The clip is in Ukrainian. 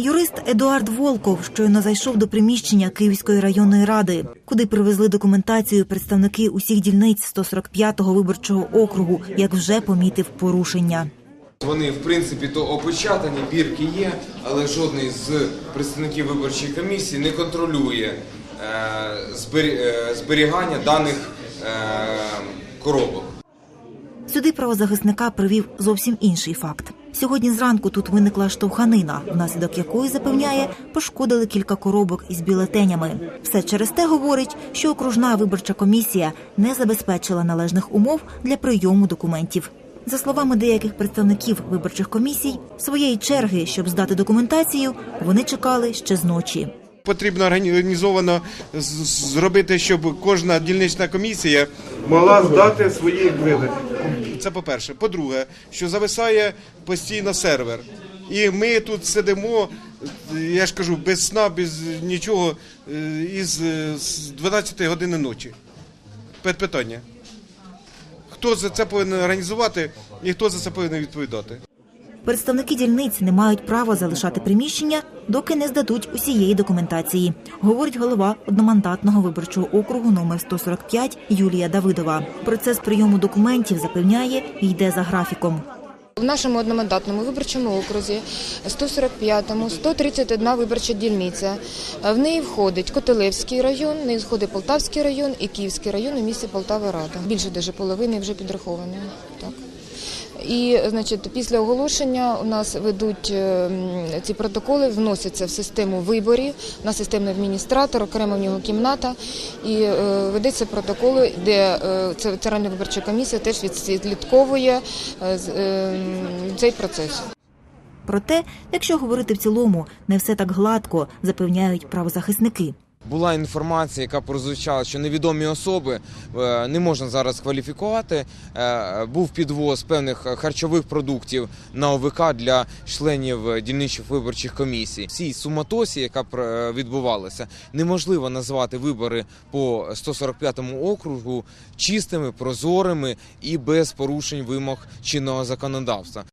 Юрист Едуард Волков щойно зайшов до приміщення Київської районної ради, куди привезли документацію представники усіх дільниць 145-го виборчого округу, як вже помітив порушення. Вони, в принципі, то опечатані, бірки є, але жодний з представників виборчої комісії не контролює е, е, зберігання даних е, коробок. Сюди правозахисника привів зовсім інший факт. Сьогодні зранку тут виникла штовханина, внаслідок якої запевняє, пошкодили кілька коробок із бюлетенями. Все через те говорить, що окружна виборча комісія не забезпечила належних умов для прийому документів. За словами деяких представників виборчих комісій, своєї черги, щоб здати документацію, вони чекали ще з ночі. Потрібно організовано зробити, щоб кожна дільнична комісія могла здати свої види. Це по-перше. По-друге, що зависає постійно сервер. І ми тут сидимо, я ж кажу, без сна, без нічого, е, із е, 12 години ночі. Питання. Хто за це повинен організувати і хто за це повинен відповідати? Представники дільниць не мають права залишати приміщення, доки не здадуть усієї документації, говорить голова одномандатного виборчого округу номер 145 Юлія Давидова. Процес прийому документів запевняє, йде за графіком. В нашому одномандатному виборчому окрузі 145-му 131 виборча дільниця. В неї входить Котелевський район, в неї входить Полтавський район і Київський район у місті Полтава Рада. Більше даже половини вже підраховані. Так. І значить, після оголошення у нас ведуть е, ці протоколи, вносяться в систему виборів, на системний адміністратор, окремо в нього кімната, і е, ведеться протоколи, де е, Центральна виборча комісія теж відслідковує цей процес. Проте, якщо говорити в цілому, не все так гладко, запевняють правозахисники. Була інформація, яка прозвучала, що невідомі особи е, не можна зараз кваліфікувати. е, Був підвоз певних харчових продуктів на ОВК для членів дільничих виборчих комісій. Всій суматосі, яка відбувалася, неможливо назвати вибори по 145 округу чистими, прозорими і без порушень вимог чинного законодавства.